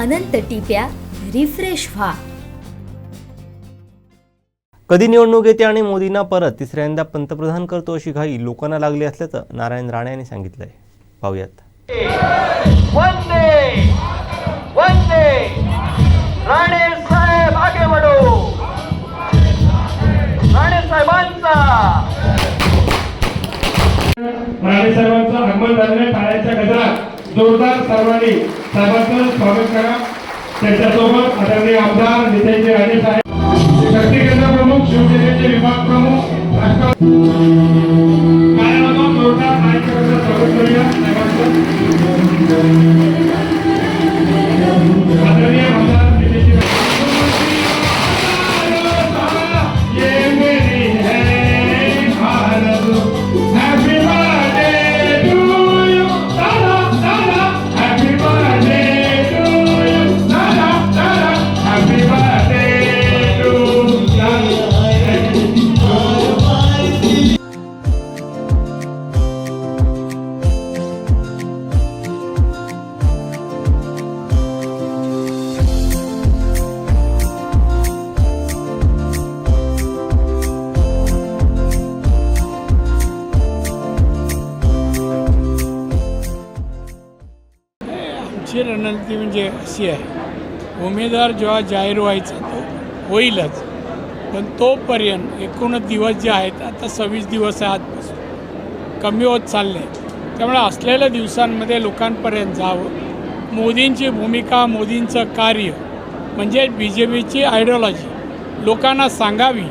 अनंत टिप्या refresh व्हा. कधी निवडणूक येते आणि मोदींना परत तिसऱ्यांदा पंतप्रधान करतो अशी घाई लोकांना लागली असल्याचं नारायण राणे यांनी सांगितलंय. पाहूयात. राणे साहेब आगे बढो राणे साहेबांचा! राणे साहेबांचं आगमन झालेल्या टाळ्यांच्या गजरात जोरदार सर्वांनी साहेबांचं स्वागत करा. त्यांच्यासोबत आदरणीय आमदार नेत्यांचे राजे साहेब शक्ती केंद्र प्रमुख शिवसेनेचे विभाग प्रमुख आमची रणनीती म्हणजे अशी आहे. उमेदवार जेव्हा जाहीर व्हायचा तो होईलच. पण तोपर्यंत एकूणच दिवस जे आहेत आता सव्वीस दिवस आहे आजपासून. कमी होत चालले. त्यामुळे असलेल्या दिवसांमध्ये लोकांपर्यंत जावं. मोदींची भूमिका मोदींचं कार्य म्हणजे बी जे पीची आयडिओलॉजी लोकांना सांगावी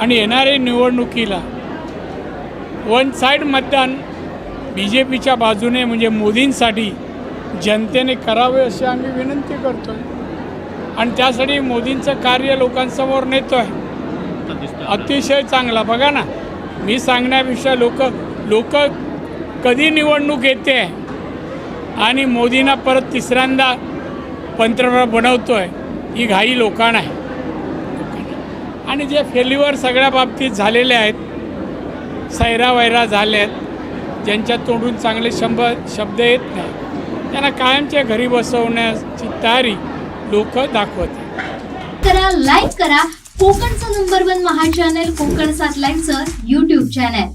आणि येणाऱ्या निवडणुकीला वन साईड मतदान बी जे पीच्या बाजूने म्हणजे मोदींसाठी जनतेने करावे अशी आम्ही विनंती करतो आणि त्यासाठी मोदींचं कार्य लोकांसमोर नेतो आहे अतिशय चांगला. बघा ना मी सांगण्यापेक्षा लोक लोक कधी निवडणूक येते आणि मोदींना परत तिसऱ्यांदा पंतप्रधान बनवतो आहे ही घाई लोकांना आहे. आणि जे फेल्युअर सगळ्या बाबतीत झालेले आहेत सैरावैरा झाले आहेत ज्यांच्या तोंडून चांगले शंभ शब्द येत नाही त्यांना कायमच्या घरी बसवण्याची तयारी लोक दाखवत करा लाईक करा. कोकणचं नंबर वन महा चॅनल कोकण सात लाईनचं युट्यूब चॅनल